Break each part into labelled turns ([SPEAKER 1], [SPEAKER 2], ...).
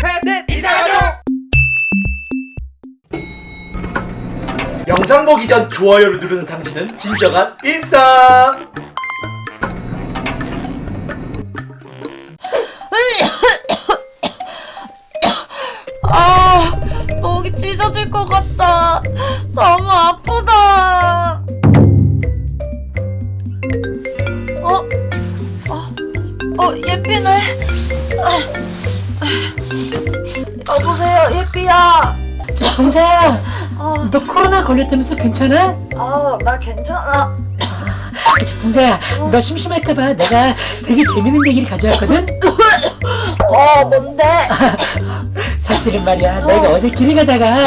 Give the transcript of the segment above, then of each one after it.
[SPEAKER 1] 셋넷 이상하죠
[SPEAKER 2] 영상 보기 전 좋아요를 누르는 당신은 진정한 인싸.
[SPEAKER 3] 아, 목이 찢어질 것 같다. 너무 아프다. 어? 어, 어 예삐네. 아, 여보세요, 예삐야.
[SPEAKER 4] 동자야,
[SPEAKER 3] 어,
[SPEAKER 4] 너 코로나 걸렸다면서 괜찮아?
[SPEAKER 3] 아, 나 괜찮아.
[SPEAKER 4] 그치, 동자야, 너 심심할까봐 내가 되게 재밌는 얘기를 가져왔거든?
[SPEAKER 3] 어, 뭔데?
[SPEAKER 4] 사실은 말이야, 내가 어제 길을 가다가,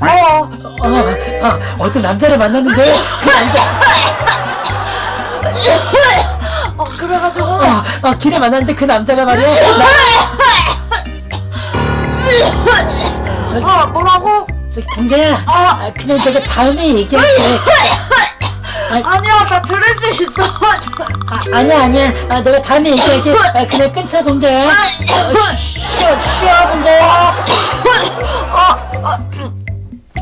[SPEAKER 3] 어,
[SPEAKER 4] 어, 어, 어떤 남자를 만났는데, 그 남자,
[SPEAKER 3] 그래가지고.
[SPEAKER 4] 어, 어, 길에 만났는데 그 남자가 말이야, 나, 저기,
[SPEAKER 3] 아, 뭐라고?
[SPEAKER 4] 저기, 동자야, 아, 그냥 내가 다음에 얘기할게.
[SPEAKER 3] 아니야, 나 들을 수 있어.
[SPEAKER 4] 아, 아니야, 아니야, 아, 내가 다음에 얘기할게. 아, 그냥 끊자, 동자야. 어, 쉬- 쉬어, 쉬어, 동자야.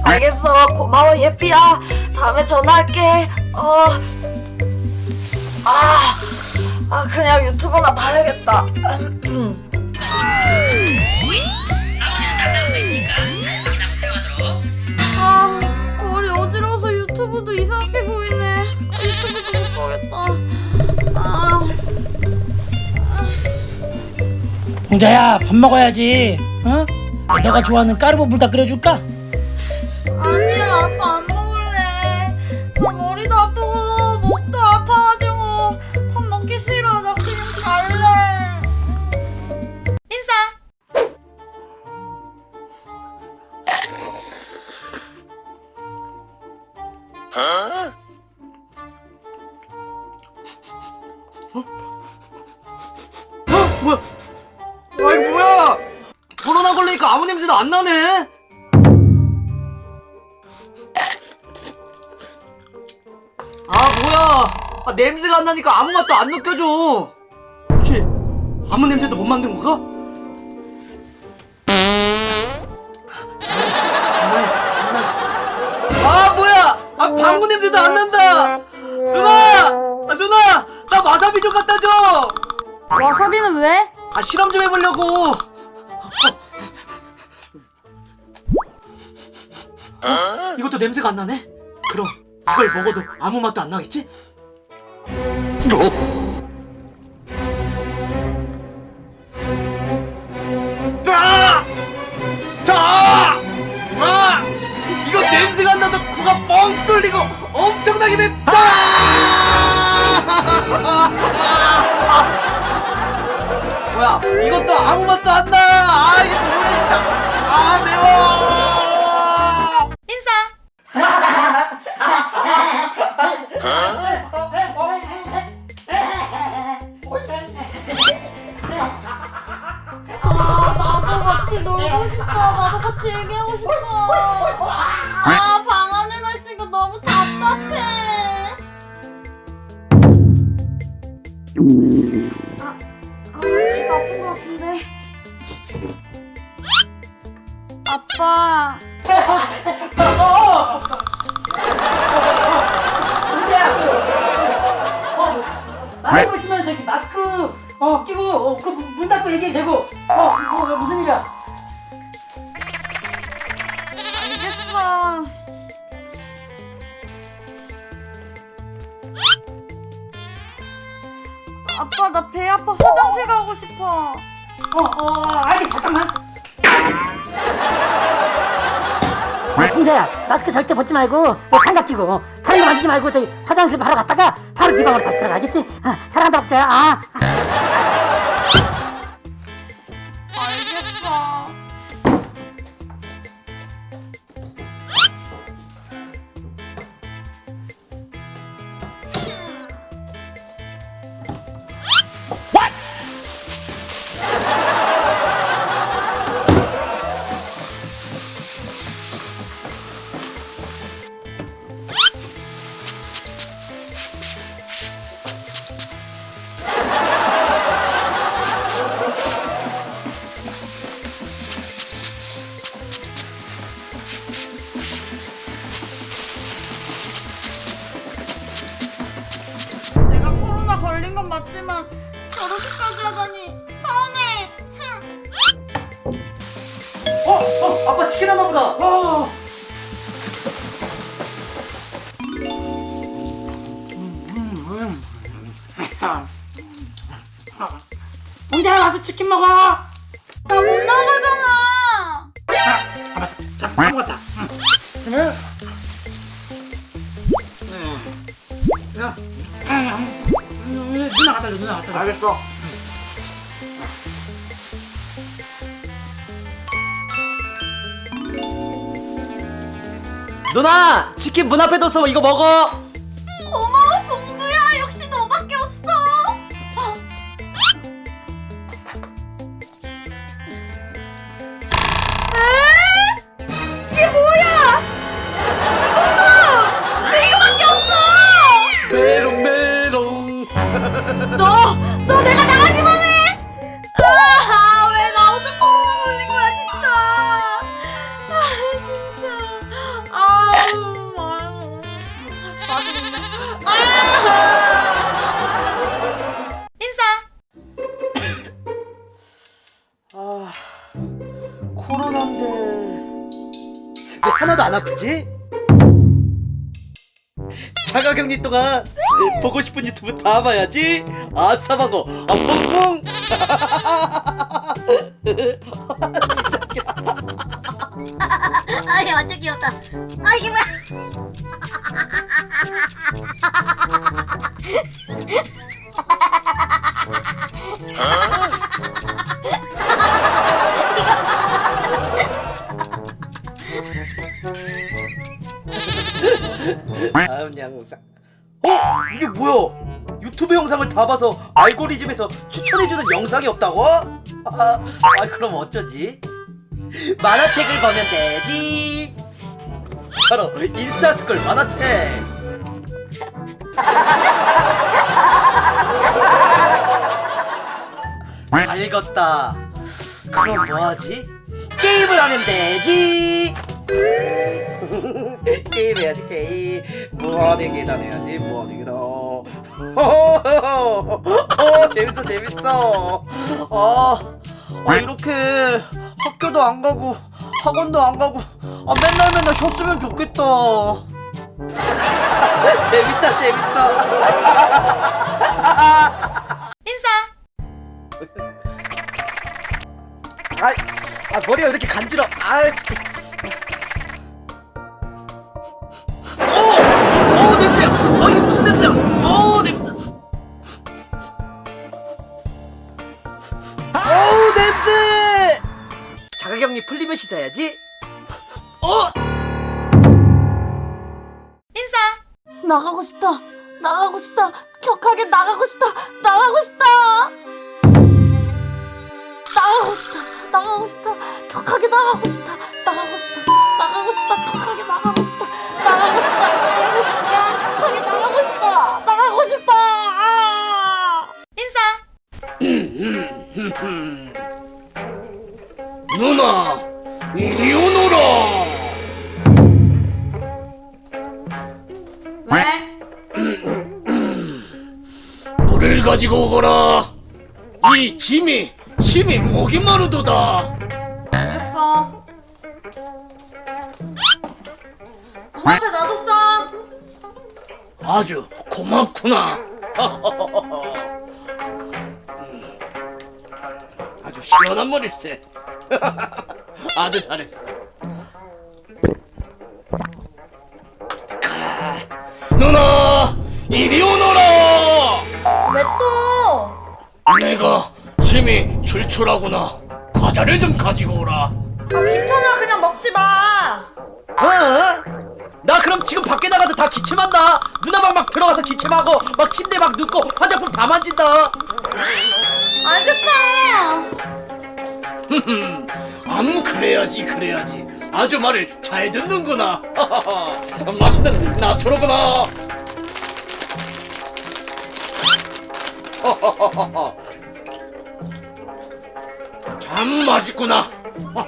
[SPEAKER 3] 알겠어. 고마워, 예삐야. 다음에 전화할게. 어. 아, 아 그냥 유튜브나 봐야겠다. 아, 머리 어지러워서 유튜브도 이상하게 보이네. 유튜브도 못 보겠다. 아,
[SPEAKER 4] 동자야 밥 먹어야지 어? 아, 너가 좋아하는 까르보 불닭 끓여줄까?
[SPEAKER 3] 아
[SPEAKER 1] 뭐야? 아, 냄새가 안 나니까 아무 맛도 안 느껴져. 혹시 아무 냄새도 못 만든 건가? 아 뭐야? 아 방구 냄새도 안 난다. 누나! 아, 누나! 나 와사비 좀 갖다 줘!
[SPEAKER 3] 와사비는 왜?
[SPEAKER 1] 아 실험 좀 해보려고. 어? 이것도 냄새가 안 나네? 그럼 이걸 먹어도 아무 맛도 안 나겠지? 아! 아! 아! 이거 냄새가 안 나도 코가 뻥 뚫리고 엄청나게 맵다! 뭐야 이것도 아무 맛도 안 나. 아 이게
[SPEAKER 3] 아빠.
[SPEAKER 4] 마스크 있으면 저기 마스크 어 끼고 어, 그문 닫고 얘기해도 되고 어, 어 무슨 일이야?
[SPEAKER 3] 알겠어. 아빠 나 배 아파 화장실 가고 싶어.
[SPEAKER 4] 어 어 알겠어 잠깐만. 아, 풍자야 마스크 절대 벗지 말고 너 장갑 끼고 다른 거 만지지 말고 저기 화장실 바로 갔다가 바로 네 방으로 다시 들어가 알겠지? 아, 사랑한다 박자야 아.
[SPEAKER 3] 하다니 서운해. 흠.
[SPEAKER 1] 어, 어, 아빠 치킨 하나 보다. 어.
[SPEAKER 4] 봉자야 와서 치킨 먹어.
[SPEAKER 3] 나못 나가잖아.
[SPEAKER 4] 아, 맞다. 자, 먹었다. 응. 응. 야, 응, 누나 갖다 줘, 누나 갖다 줘.
[SPEAKER 2] 알겠어.
[SPEAKER 1] 누나, 치킨 문 앞에 뒀어. 이거 먹어.
[SPEAKER 3] 고마워 봉두야. 역시 너밖에 없어. 에? 이게 뭐야? 이것도 내 이거밖에 없어.
[SPEAKER 1] 메롱 메롱.
[SPEAKER 3] 너, 너 내가 나
[SPEAKER 1] 아프지? 자가격리 동안 보고 싶은 유튜브 다 봐야지. 아싸 방어, 아 뽕뽕.
[SPEAKER 3] 아, 얘 완전 귀엽다. 아, 이게 뭐야?
[SPEAKER 1] 다음 영상. 어? 이게 뭐야? 유튜브 영상을 다 봐서 알고리즘에서 추천해주는 영상이 없다고? 아, 아 그럼 어쩌지? 만화책을 보면 되지. 바로 인싸스쿨 만화책. 다 읽었다. 그럼 뭐하지? 게임을 하면 되지. 게임 해야지 게임. 무한의 계단 해야지 무한의 계단 어 재밌어 재밌어. 아, 아 이렇게 학교도 안 가고 학원도 안 가고 아 맨날 맨날 쉬었으면 좋겠다. 재밌다 재밌다.
[SPEAKER 3] 인사!
[SPEAKER 1] 아, 아 머리가 왜 이렇게 간지러 아 진짜 냄새야! 아 이게 무슨 냄새야? 오 냄. 오 냄새! 자가격리 풀리면 씻어야지. 어?
[SPEAKER 3] 인사! 나가고 싶다.
[SPEAKER 2] 짐이 심이 목이 마르도다.
[SPEAKER 3] 문 앞에 놔뒀어.
[SPEAKER 2] 아주 고맙구나. 아주 시원한 머리세. 아주 잘했어. 가. 누나, 이리 오너라.
[SPEAKER 3] 왜 또?
[SPEAKER 2] 내가 출출하구나. 과자를 좀 가지고 오라.
[SPEAKER 3] 아 귀찮아 그냥 먹지 마.
[SPEAKER 1] 어? 나 그럼 지금 밖에 나가서 다 기침한다. 누나만 막 들어가서 기침하고 막 침대 막 눕고 화장품 다 만진다.
[SPEAKER 3] 알겠어.
[SPEAKER 2] 암 그래야지 그래야지. 아주 말을 잘 듣는구나. 맛있는 나초로구나. 참 맛있구나.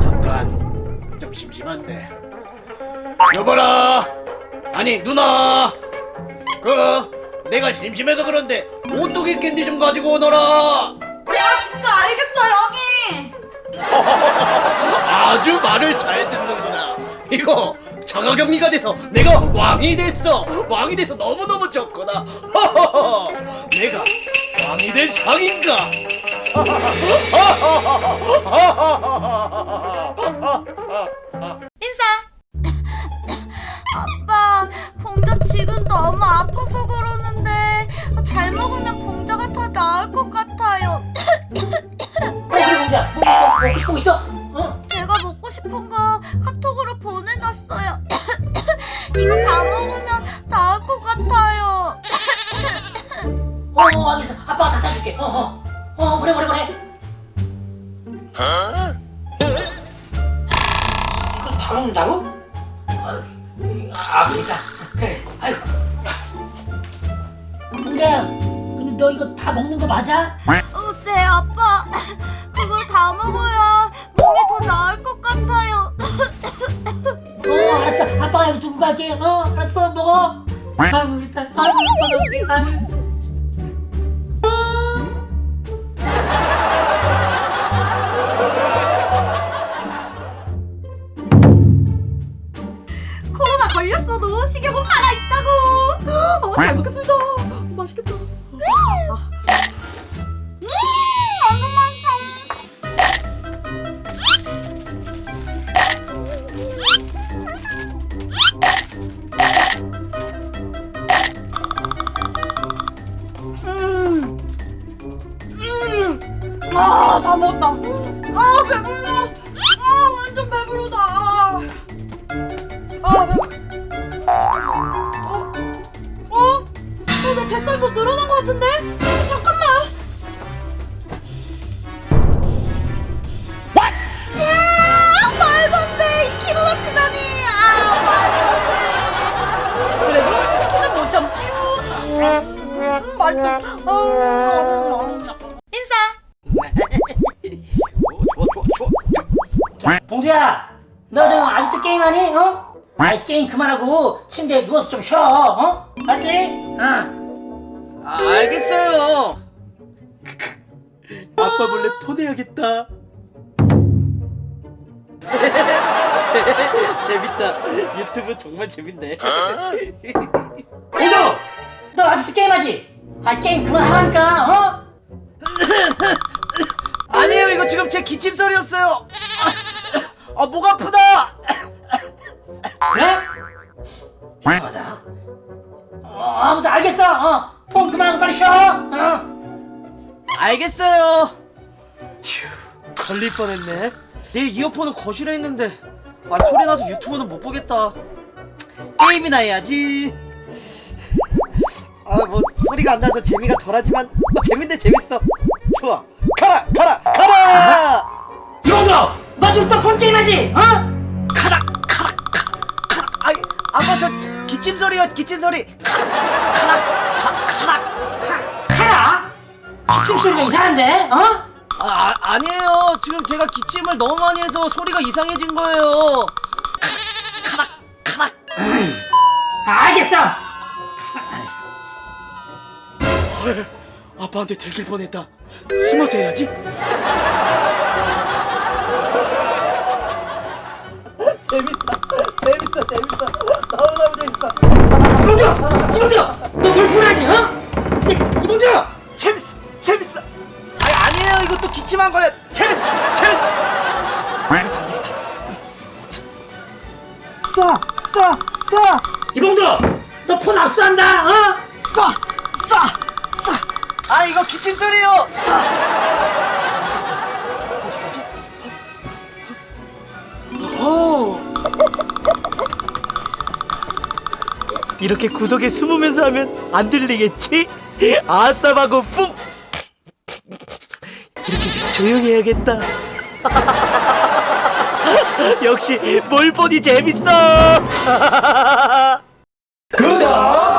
[SPEAKER 2] 잠깐 좀 심심한데. 여보라. 아니 누나. 그 내가 심심해서 그런데 오뚜기 캔디 좀 가지고 오너라.
[SPEAKER 3] 아 진짜 알겠어 형이.
[SPEAKER 2] 아주 말을 잘 듣는구나. 이거 자가격리가 돼서 내가 왕이 됐어. 왕이 돼서 너무너무 좋구나. 허허허. 내가 왕이 될 상인가?
[SPEAKER 3] 인사. 아빠, 봉자 지금 너무 아파서 그러는데 잘 먹으면 봉자가 더 나을 것 같아요.
[SPEAKER 4] 어 그래 공자 뭐, 뭐, 먹고 싶은 거 있어? 어?
[SPEAKER 3] 제가 먹고 싶은 거 카톡으로 보내놨어요. 이거 다 먹으면 나을 것 같아요.
[SPEAKER 4] 어, 어 알겠어 아빠가 다 사줄게 어어 어, 그래 그래 그래. 이걸 다 먹는다고? 아유, 아 그러니까. 그래. 아유. 공자야 근데 너 이거 다 먹는 거 맞아?
[SPEAKER 3] 어, 네, 아빠. 그걸 다 먹어야 몸이 더 나을 것 같아요.
[SPEAKER 4] 어 알았어. 아빠가 이거 갈게. 어 알았어. 먹어. 아유 우리 딸 아유 아빠가 아유
[SPEAKER 3] 맛있겠다. 음. 음. 아, 다 먹었다. 아, 배불러.
[SPEAKER 4] 게임하니? 어? 아이 게임 그만하고 침대에 누워서 좀 쉬어 어? 알지? 응
[SPEAKER 1] 아, 알겠어요. 아빠 몰래 보내야겠다. 재밌다. 유튜브 정말 재밌네.
[SPEAKER 4] 봉두 너 아직도 게임하지? 아 게임 그만하라니까 어?
[SPEAKER 1] 아니에요, 이거 지금 제 기침 소리였어요. 아, 목 아프다.
[SPEAKER 4] 그래? 이상하다 어, 아무튼 알겠어 어? 폰 그만하고 빨리 쉬어 어?
[SPEAKER 1] 알겠어요. 휴, 걸릴 뻔했네. 내 이어폰은 거실에 있는데, 아 소리 나서 유튜브는 못 보겠다. 게임이나 해야지. 아 뭐 소리가 안 나서 재미가 덜하지만 뭐 재밌네 재밌어. 좋아, 가라 가라 가라.
[SPEAKER 4] 이봉두 너 지금 또 폰 게임하지? 어?
[SPEAKER 1] 가라 저 기침 소리요 기침 소리. 가라 가, 가라.
[SPEAKER 4] 카, 카라? 기침 소리가 이상한데 어?
[SPEAKER 1] 아, 아 아니에요. 지금 제가 기침을 너무 많이 해서 소리가 이상해진 거예요. 카락 카락 카락.
[SPEAKER 4] 아, 알겠어
[SPEAKER 1] 아빠한테 들킬 뻔했다. 숨어서 해야지. 재밌다. 재밌어. 너무너무 재밌어.
[SPEAKER 4] 이봉두 이봉두 너뭘 보라지 어? 이- 이봉두
[SPEAKER 1] 재밌어. 재밌어. 아니 아니에요. 이것도 기침한 거예요. 재밌어. 재밌어. 안 되겠다. 쏴. 쏴. 쏴.
[SPEAKER 4] 이봉두 너폰 압수한다 어?
[SPEAKER 1] 쏴! 쏴! 쏴! 아 이거 기침 소리요! 쏴! 어디 사지? 오! 이렇게 구석에 숨으면서 하면 안 들리겠지? 아싸바고 뿜! 이렇게 조용히 해야겠다. 역시 몰폰이 재밌어!
[SPEAKER 2] 구독